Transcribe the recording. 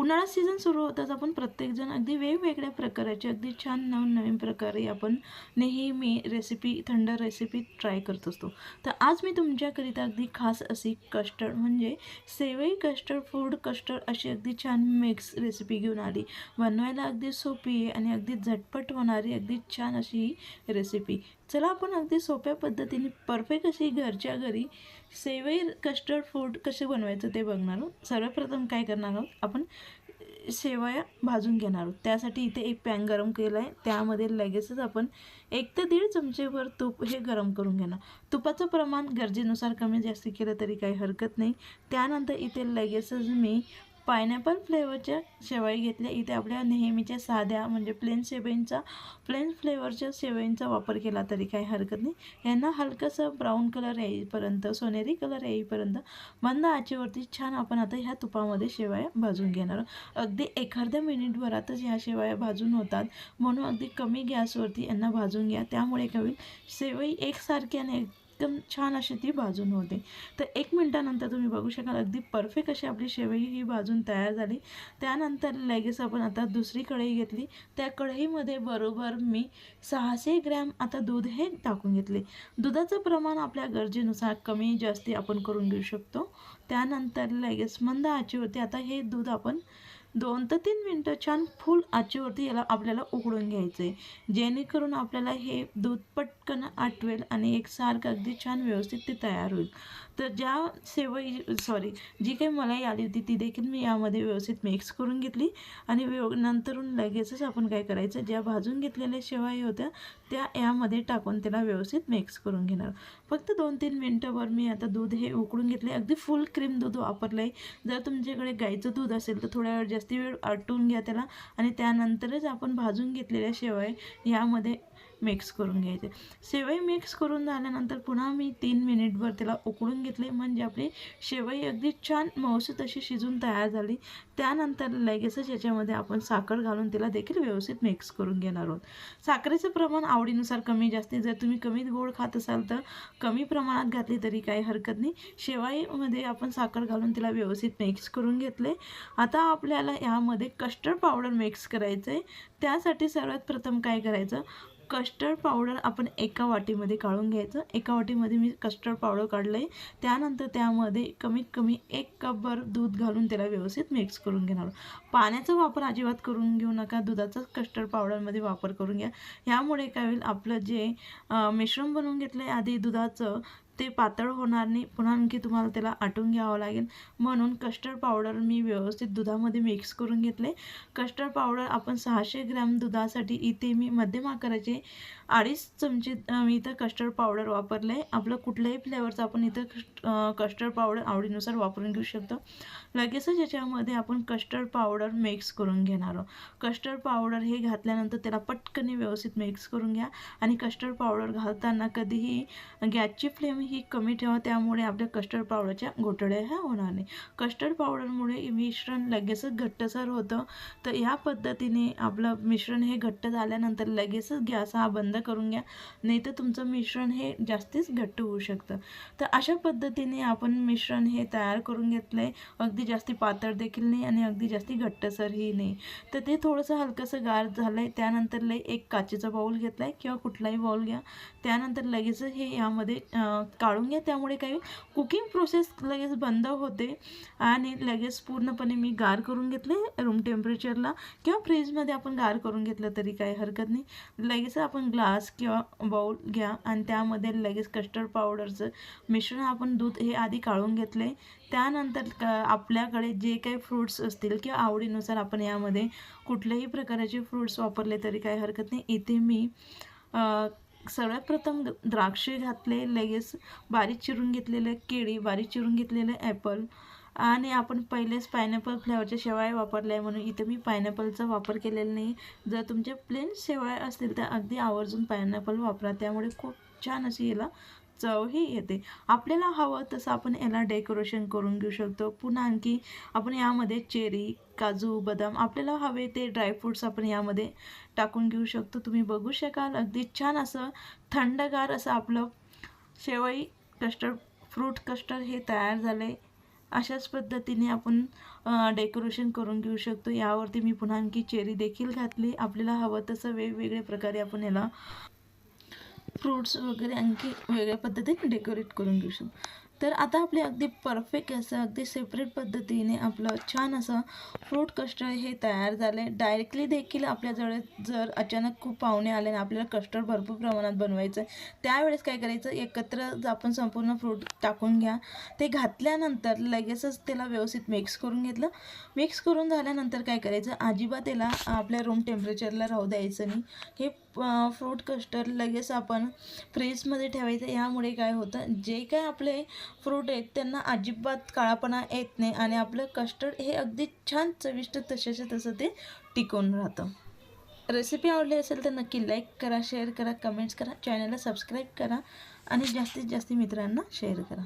उन्हाळा सीझन सुरू होताच आपण प्रत्येकजण अगदी वेगवेगळ्या प्रकाराचे अगदी छान नवनवीन प्रकारे आपण नेहमी रेसिपी थंड रेसिपी ट्राय करत असतो. तर आज मी तुमच्याकरिता अगदी खास अशी कस्टर्ड म्हणजे सेवई कस्टर्ड फूड कस्टर्ड अशी अगदी छान मिक्स रेसिपी घेऊन आली. बनवायला अगदी सोपी आहे आणि अगदी झटपट होणारी अगदी छान अशी ही रेसिपी चला आपण अगदी सोप्या पद्धतीने परफेक्ट अशी घरच्या घरी सेवई कस्टर्ड फूड कसे बनवायचं ते बघणार आहोत. सर्वप्रथम काय करणार आहोत? आपण शेवया भाजून घेणार आहोत. त्यासाठी इथे एक पॅन गरम केलं आहे. त्यामध्ये लगेचच आपण एक ते दीड चमचेभर तूप हे गरम करून घेणार. तुपाचं प्रमाण गरजेनुसार कमी जास्त केलं तरी काही हरकत नाही. त्यानंतर इथे लगेचच मी पायनॅपल फ्लेवरच्या शेवई घेतल्या. इथे आपल्या नेहमीच्या साध्या म्हणजे प्लेन शेवईंचा प्लेन फ्लेवरच्या शेवईंचा वापर केला तरी काही हरकत नाही. यांना हलकंसं ब्राऊन कलर येईपर्यंत सोनेरी कलर येईपर्यंत मंद आचेवरती छान आपण आता ह्या तुपामध्ये शेवया भाजून घेणार आहोत. अगदी एखाद्या मिनिटभरातच ह्या शेवया भाजून होतात. म्हणून अगदी कमी गॅसवरती यांना भाजून घ्या. त्यामुळे काय होईल शेवई एकसारख्याने एकदम छान अशी ती भाजून होते तर एक मिनटानंतर तुम्ही बघू शकाल अगदी परफेक्ट अशी आपली शेवई ही भाजून तयार झाली. त्यानंतर लगेच आपण आता दुसरी कढई घेतली. त्या कढईमध्ये बरोबर मी सहाशे ग्रॅम आता दूध हे टाकून घेतले. दुधाचं प्रमाण आपल्या गरजेनुसार कमी जास्ती आपण करून घेऊ शकतो. त्यानंतर लगेच मंद होती आता हे दूध आपण दोन ते तीन मिनटं छान फुल आचेवरती याला आपल्याला उकळून घ्यायचं आहे जेणेकरून आपल्याला हे दूध पटकन आटवेल आणि एक सारखं अगदी छान व्यवस्थित ते तयार होईल. तर ज्या सेवई सॉरी जी काही मलाई आली होती ती देखील मी यामध्ये व्यवस्थित मिक्स करून घेतली. आणि व्यव नंतरून लगेचच आपण काय करायचं ज्या भाजून घेतलेल्या शेवाई होत्या त्या यामध्ये टाकून त्याला व्यवस्थित मिक्स करून घेणार. फक्त दोन तीन मिनटंवर मी आता दूध हे उकळून घेतले अगदी फुल क्रीम दूध वापरलं आहे जर तुमच्याकडे गाईचं दूध असेल तर थोड्या वेळ जास्त वेळ आटून घ्या त्याला. आणि त्यानंतरच आपण भाजून घेतलेल्या शेवया यामध्ये मिक्स करून घ्यायचे. शेवई मिक्स करून झाल्यानंतर पुन्हा मी तीन मिनिटभर त्याला उकळून घेतले. म्हणजे आपली शेवई अगदी छान मऊसूत अशी शिजून तयार झाली. त्यानंतर लगेचच याच्यामध्ये आपण साखर घालून त्याला देखील व्यवस्थित मिक्स करून घेणार आहोत. साखरेचं प्रमाण आवडीनुसार कमी जास्ती. जर तुम्ही कमी गोड खात असाल तर कमी प्रमाणात घातली तरी काही हरकत नाही. शेवाईमध्ये आपण साखर घालून तिला व्यवस्थित मिक्स करून घेतले. आता आपल्याला यामध्ये कस्टर्ड पावडर मिक्स करायचं आहे त्यासाठी सर्वात प्रथम काय करायचं? कस्टर्ड पावडर आपण एका वाटीमध्ये काढून घ्यायचं. एका वाटीमध्ये मी कस्टर्ड पावडर काढलं आहे त्यानंतर त्यामध्ये कमीत कमी एक कपभर दूध घालून त्याला व्यवस्थित मिक्स करून घेणार पाण्याचा वापर अजिबात करून घेऊ नका. दुधाचाच कस्टर्ड पावडरमध्ये वापर करून घ्या. ह्यामुळे काय होईल? आपलं जे मिश्रण बनवून घेतलं आहे आधी दुधाचं ते पातळ होणार नाही. पुन्हा आणखी तुम्हाला त्याला आटून घ्यावं लागेल. म्हणून कस्टर्ड पावडर मी व्यवस्थित दुधामध्ये मिक्स करून घेतले कस्टर्ड पावडर आपण सहाशे ग्रॅम दुधासाठी इथे मी मध्यम आकाराचे अडीच चमचे मी इथं कस्टर्ड पावडर वापरलं आहे आपलं कुठल्याही फ्लेवरचं आपण इथं कस्टर्ड पावडर आवडीनुसार वापरून घेऊ शकतो. लगेचच याच्यामध्ये आपण कस्टर्ड पावडर मिक्स करून घेणार आहोत. कस्टर्ड पावडर हे घातल्यानंतर त्याला पटकन व्यवस्थित मिक्स करून घ्या. आणि कस्टर्ड पावडर घालताना कधीही गॅसची फ्लेम ही कमी ठेवा त्यामुळे आपल्या कस्टर्ड पावडरच्या घोटड्या ह्या होणार नाही. कस्टर्ड पावडरमुळे मिश्रण लगेचच घट्टसर होतं. तर ह्या पद्धतीने आपलं मिश्रण हे घट्ट झाल्यानंतर लगेचच गॅस हा बंद करून घ्या. नाही तर तुमचं मिश्रण हे जास्तीच घट्ट होऊ शकतं. तर अशा पद्धतीने आपण मिश्रण हे तयार करून घेतलं आहे अगदी जास्ती पातळ देखील नाही आणि अगदी जास्ती घट्टसरही नाही. तर ते थोडंसं हलकंसं गार झालं आहे त्यानंतर लई एक काचेचा बाऊल घेतला आहे किंवा कुठलाही बाऊल घ्या. त्यानंतर लगेच हे यामध्ये काढून घ्या. त्यामुळे काही कुकिंग प्रोसेस लगेच बंद होते. आणि लगेच पूर्णपणे मी गार करून घेतले रूम टेम्परेचरला किंवा फ्रीजमध्ये आपण गार करून घेतलं तरी काही हरकत नाही. लगेच आपण ग्लास किंवा बाऊल घ्या आणि त्यामध्ये लगेच कस्टर्ड पावडरचं मिश्रण आपण दूध हे आधी काढून घेतले. त्यानंतर क आपल्याकडे जे काही फ्रूट्स असतील किंवा आवडीनुसार आपण यामध्ये कुठल्याही प्रकारचे फ्रूट्स वापरले तरी काही हरकत नाही. इथे मी सगळ्यात प्रथम द्राक्षे घातले लगेच बारीक चिरून घेतलेले केळी बारीक चिरून घेतलेले ॲपल आणि आपण पहिलेच पायनॅपल फ्लेवरच्या शेवाळ्या वापरल्या आहे म्हणून इथे मी पायनॅपलचा वापर केलेला नाही. जर तुमचे प्लेन शेवाळ्या असतील तर अगदी आवर्जून पायनॅपल वापरा. त्यामुळे खूप छान अशी याला चवही येते. आपल्याला हवं तसं आपण याला डेकोरेशन करून घेऊ शकतो. पुन्हा आणखी आपण यामध्ये चेरी काजू बदाम आपल्याला हवे ते ड्रायफ्रूट्स आपण यामध्ये टाकून घेऊ शकतो. तुम्ही बघू शकाल अगदी छान असं थंडगार असं आपलं शेवई कस्टर्ड फ्रूट कस्टर्ड हे तयार झाले. अशाच पद्धतीने आपण डेकोरेशन करून घेऊ शकतो. यावरती मी पुन्हा आणखी चेरी देखील घातली. आपल्याला हवं तसं वेगवेगळ्या प्रकारे आपण याला फ्रूट्स वगैरे आणखी वेगळ्या पद्धतीने डेकोरेट करून घेऊ शकतो. तर आता आपले अगदी परफेक्ट असं अगदी सेपरेट पद्धतीने आपलं छान असं फ्रूट कस्टर्ड हे तयार झाले. डायरेक्टली देखील आपल्याजवळ जर अचानक खूप पाहुणे आले आणि आपल्याला कस्टर्ड भरपूर प्रमाणात बनवायचं आहे त्यावेळेस काय करायचं? एकत्र आपण संपूर्ण फ्रूट टाकून घ्या. ते घातल्यानंतर लगेचच त्याला व्यवस्थित मिक्स करून घेतलं. मिक्स करून झाल्यानंतर काय करायचं? अजिबात त्याला आपल्या रूम टेम्परेचरला राहू द्यायचं नाही. हे फ्रूट कस्टर्ड लगेच आपण फ्रीजमध्ये ठेवायचं. यामुळे काय होतं? जे काय आपले फ्रूट आहेत त्यांना अजिबात काळापणा येत नाही आणि आपलं कस्टर्ड हे अगदी छान चविष्ट तशाच्या तसं ते टिकून राहतं. रेसिपी आवडली असेल तर नक्की लाईक करा शेअर करा कमेंट्स करा चॅनलला सबस्क्राईब करा आणि जास्तीत जास्त मित्रांना शेअर करा.